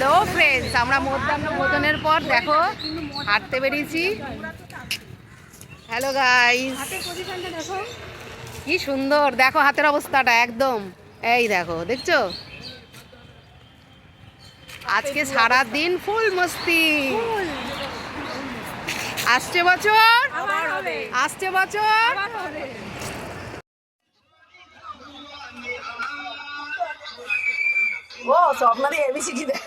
Hello friends আমরা মধ্যাহ্ন ভোজনের পর দেখো হাঁটতে বেরিয়েছি। Hello guys. কি সুন্দর দেখো হাতের অবস্থাটা একদম। এই দেখো দেখছ? আজকে সারা দিন ফুল মস্তি। আসছে বছর? আসছে বছর? ও স্বপ্নাদি এবিসিডি দেয়।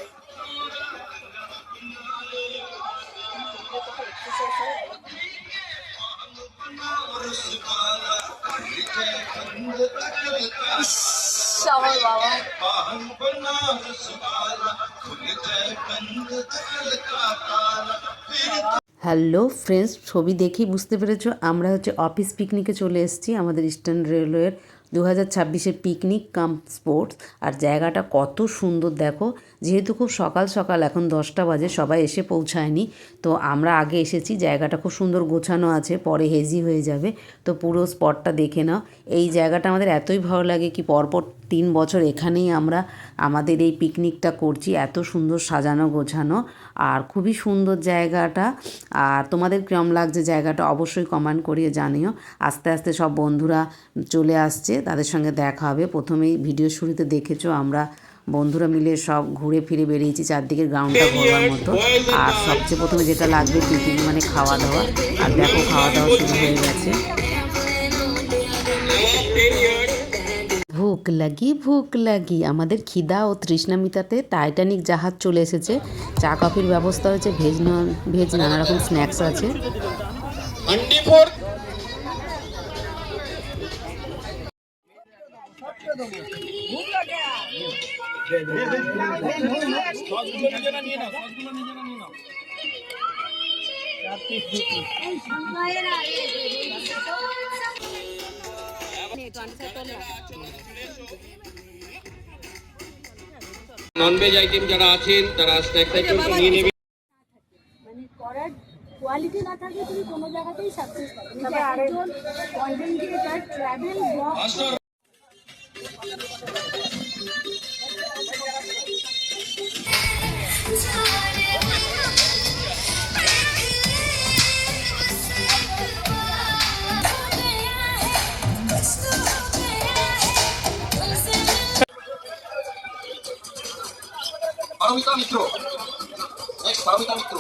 হ্যালো ফ্রেন্ডস ছবি দেখেই বুঝতে পেরেছ, আমরা হচ্ছে অফিস পিকনিকে চলে এসেছি, আমাদের ইস্টার্ন রেলওয়ের দু হাজার ছাব্বিশে পিকনিক কাম স্পোর্টস। আর জায়গাটা কত সুন্দর দেখো। যেহেতু খুব সকাল সকাল, এখন দশটা বাজে, সবাই এসে পৌঁছায়নি। তো আমরা আগে এসেছি, জায়গাটা খুব সুন্দর গোছানো আছে, পরে হেজি হয়ে যাবে। তো পুরো স্পটটা দেখে নাও। এই জায়গাটা আমাদের এতই ভালো লাগে কি পরপর তিন বছর এখানেই আমরা আমাদের এই পিকনিকটা করছি। এত সুন্দর সাজানো গোছানো আর খুবই সুন্দর জায়গাটা। আর তোমাদের কেমন লাগছে জায়গাটা অবশ্যই কমেন্ট করিয়ে জানিও। আস্তে আস্তে সব বন্ধুরা চলে আসছে তাদের সঙ্গে দেখা হবে। প্রথমেই ভিডিও শুরুতে দেখেছ আমরা বন্ধুরা মিলে সব ঘুরে ফিরে বেরিয়েছি চারদিকের গ্রাউন্ডটা ঘোরার মতো। আর সবচেয়ে প্রথমে যেটা লাগবে টিফিন মানে খাওয়া দাওয়া আর দেখো খাওয়া দাওয়া শুরু হয়ে গেছে। ভোক লাগি ভোক লাগি। আমাদের খিদা ও তৃষ্ণা মিতাতে টাইটানিক জাহাজ চলে এসেছে। চা কফির ব্যবস্থা হয়েছে ভেজ ভেজ নানা রকম স্ন্যাক্স আছে। ননভেজ আইটেম যারা আছেন, তারা স্ন্যাক্স আইটেম নিয়ে নেবেন কোয়ালিটি না থাকলে তুমি কোনো জায়গাতেই সাকসেস পাবে না। পারমিতা মিত্র। নেক্সট পারমিতা মিত্র।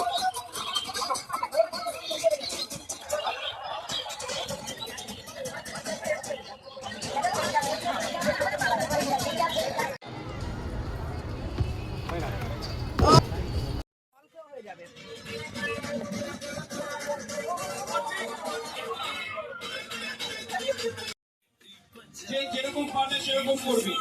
যে যেরকম পারবে সেরকম করবি।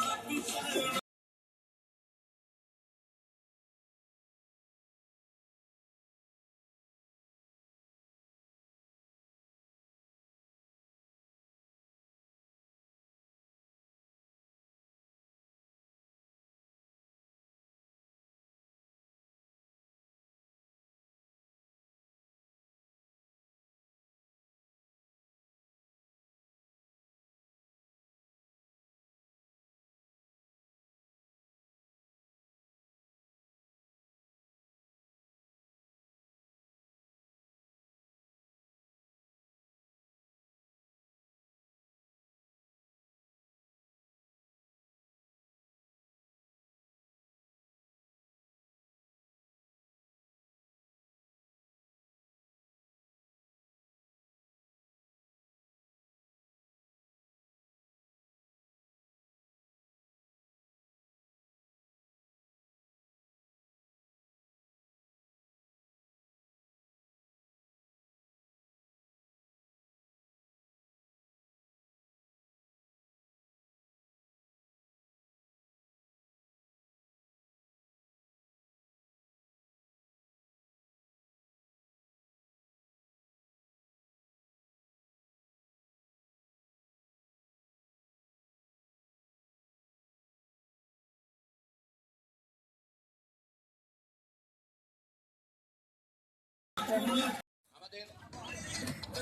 আমাদের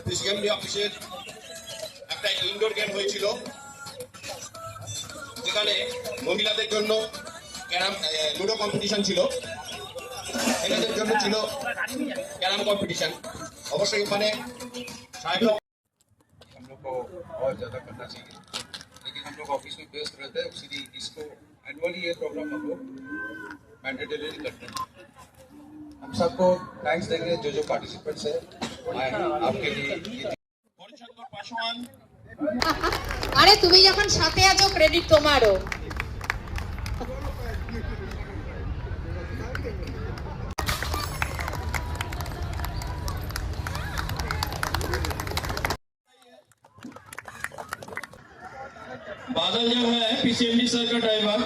ফিজিক্যালি অফিসের একটা ইনডোর গেম হয়েছিল যেখানে মহিলাদের জন্য ক্যারাম লুডো কম্পিটিশন ছিল এনাদের জন্য ছিল ক্যারাম কম্পিটিশন অবশ্যই ওখানে সাহেব हम लोग को और ज़्यादा करना चाहिए लेकिन हम लोग ऑफिस में व्यस्त रहते हैं इसीलिए इसको एनुअली ये प्रोग्राम हम लोग मैंडेटरी करते हैं हम सबको थैंक्स देंगे जो जो पार्टिसिपेंट्स है आए हैं आपके लिए ये হরিচন্দ্র পাসওয়ান আরে তুমি যখন সাথে আছো ক্রেডিট তোমারও बादल जो है पीसीएमडी सर का ड्राइवर